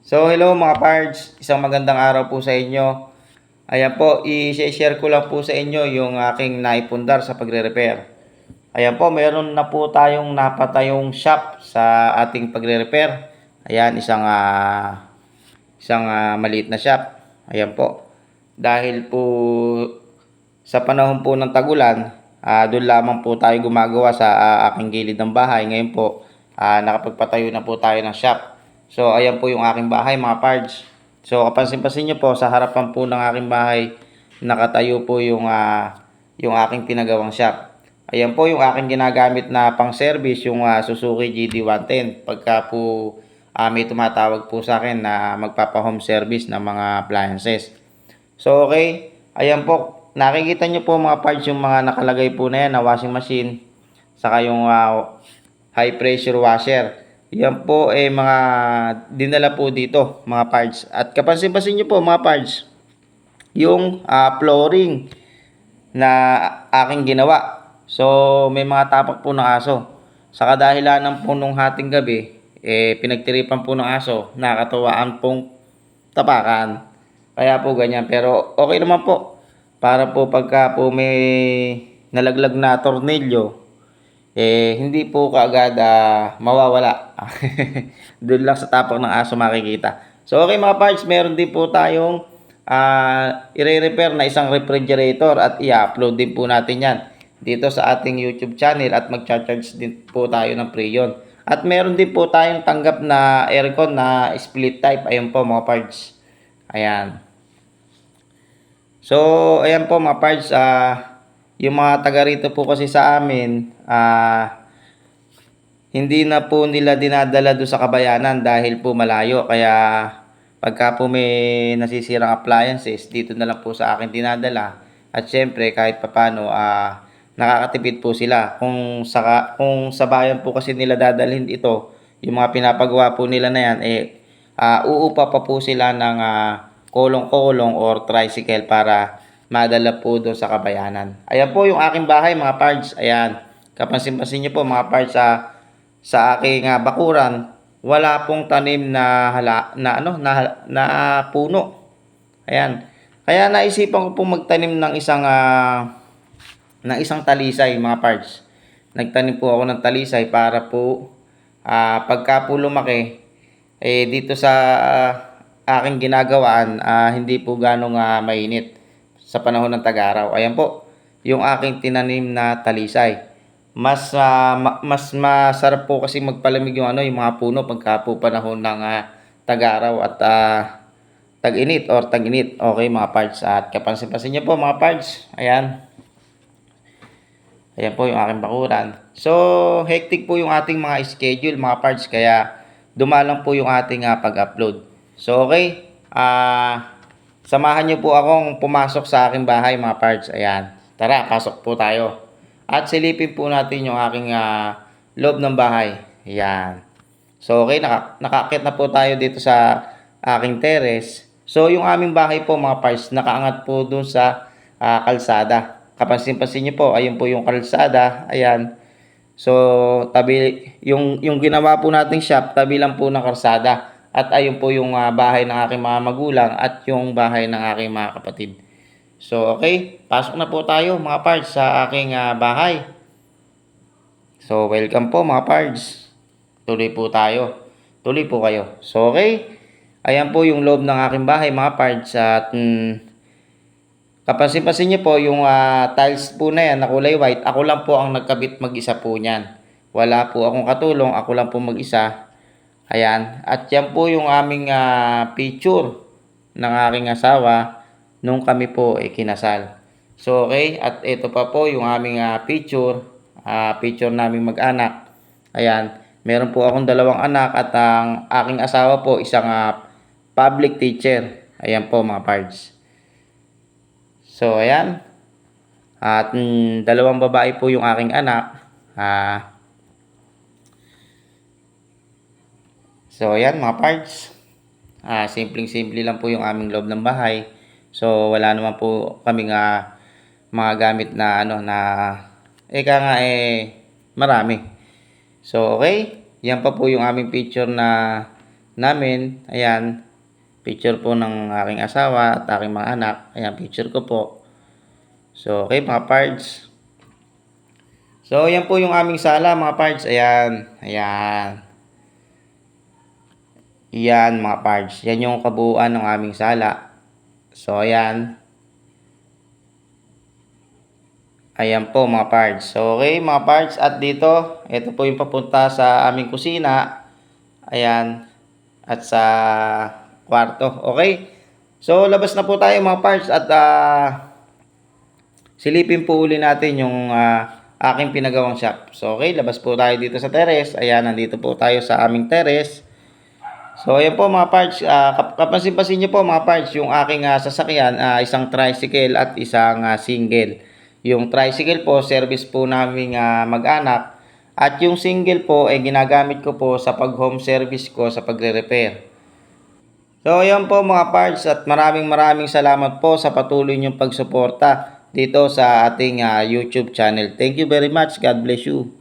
So, hello mga pards. Isang magandang araw po sa inyo. Ayan po, i-share ko lang po sa inyo yung aking naipundar sa pagre-repair. Ayan po, meron na po tayong napatayong shop sa ating pagre-repair. Ayan, isang ah, isang ah, maliit na shop. Ayan po. Dahil po sa panahon po ng tagulan, ah, doon lamang po tayo gumagawa sa ah, aking gilid ng bahay. Ngayon po, ah, nakapagpatayo na po tayo ng shop. So, ayan po yung aking bahay, mga pards. So, kapansin-pansin nyo po, sa harapan po ng aking bahay, nakatayo po yung, ah, yung aking pinagawang shop. Ayan po yung aking ginagamit na pang-service, yung ah, Suzuki GD110. Pagka po ah, may tumatawag po sa akin na magpapa-home service ng mga appliances. So, okay. Ayan po. Nakikita nyo po mga parts yung mga nakalagay po na yan na washing machine. Saka yung ah, high pressure washer. Yan po eh mga dinala po dito mga parts. At kapansin-pansin nyo po mga parts. Yung ah, flooring na aking ginawa. So may mga tapak po ng aso. Sa kadahilan ng punong hating gabi, eh pinagtiripan po ng aso, nakatawaan pong tapakan. Kaya po ganyan. Pero okay naman po. Para po pagka po may nalaglag na tornilyo, eh hindi po kaagad ah, mawawala. Doon lang sa tapak ng aso makikita. So okay mga parts, meron din po tayong ah, i-repair na isang refrigerator at i-upload din po natin yan dito sa ating YouTube channel at mag-charge din po tayo ng Preyon. At meron din po tayong tanggap na aircon na split type. Ayun po mga parts. Ayan. So, ayan po mga parts, ah, yung mga taga rito po kasi sa amin, ah, hindi na po nila dinadala doon sa kabayanan dahil po malayo. Kaya pagka po may nasisirang appliances, dito na lang po sa akin dinadala. At syempre, kahit papano, ah, nakakatipid po sila. Kung sa, kung sa bayan po kasi nila dadalhin ito, yung mga pinapagawa po nila na yan, eh, ah, uupa pa po sila ng ah, kolong-kolong or tricycle para madala po doon sa kabayanan. Ayan po yung aking bahay mga pards. Ayan. Kapansin-pansin niyo po mga pards sa sa aking ah, bakuran, wala pong tanim na hala, na ano na, na puno. Ayan. Kaya naisipan ko pong magtanim ng isang ah, ng isang talisay mga pards. Nagtanim po ako ng talisay para po ah, pagka po lumaki eh dito sa ah, aking ginagawaan ah, hindi po ganong ah, mainit sa panahon ng tag-araw. Ayan po, yung aking tinanim na talisay. Mas ah, ma- mas masarap po kasi magpalamig yung ano yung mga puno pagka po panahon ng ah, tag-araw at ah, tag-init or tag-init. Okay mga parts at kapansin-pansin niyo po mga parts. Ayan. Ayan po yung aking bakuran. So, hectic po yung ating mga schedule, mga parts, kaya dumalang po yung ating ah, pag-upload. So, okay. Ah, samahan niyo po akong pumasok sa aking bahay, mga parts. Ayan. Tara, pasok po tayo. At silipin po natin yung aking ah, loob ng bahay. Ayan. So, okay, naka, nakakit na po tayo dito sa aking terrace. So, yung aming bahay po, mga parts, nakaangat po dun sa ah, kalsada. Kapansin-pansin niyo po, ayun po yung kalsada. Ayan. So, tabi, yung, yung ginawa po nating shop, tabi lang po ng kalsada. At ayun po yung ah, bahay ng aking mga magulang at yung bahay ng aking mga kapatid. So, okay. Pasok na po tayo mga pards sa aking ah, bahay. So, welcome po mga pards. Tuloy po tayo. Tuloy po kayo. So, okay. Ayan po yung loob ng aking bahay mga pards. At mm, kapansin-pansin niyo po yung ah, tiles po na yan na kulay white. Ako lang po ang nagkabit mag-isa po niyan. Wala po akong katulong. Ako lang po mag-isa. Ayan. At yan po yung aming ah, picture ng aking asawa nung kami po ay kinasal. So, okay. At ito pa po yung aming ah, picture. ah, picture naming mag-anak. Ayan. Meron po akong dalawang anak at ang aking asawa po isang ah, public teacher. Ayan po mga pards. So, ayan. At mm, dalawang babae po yung aking anak. Ah, so, ayan mga pards. Ah, simpleng-simple lang po yung aming loob ng bahay. So, wala naman po kami nga mga gamit na ano na eka nga eh marami. So, okay. Yan pa po yung aming picture na namin. Ayan, picture po ng aking asawa at aking mga anak. Ayan, picture ko po. So, okay mga parts. So, yan po yung aming sala mga parts. Ayan, ayan. Yan mga parts. Yan yung kabuuan ng aming sala. So, ayan. Ayan po mga parts. So, okay mga parts. At dito, ito po yung papunta sa aming kusina. Ayan. At sa kwarto. Okay. So, labas na po tayo mga parts. At ah, silipin po uli natin yung ah, aking pinagawang shop. So, okay. Labas po tayo dito sa terrace. Ayan, nandito po tayo sa aming terrace. So, ayan po mga parts. kap- kapansin-pansin nyo po mga parts, yung aking ah, sasakyan, ah, isang tricycle at isang ah, single. Yung tricycle po, service po namin ah, mag-anak. At yung single po, ay ginagamit ko po sa pag-home service ko sa pagre-repair. So, ayan po mga parts at maraming maraming salamat po sa patuloy niyong pagsuporta dito sa ating ah, YouTube channel. Thank you very much. God bless you.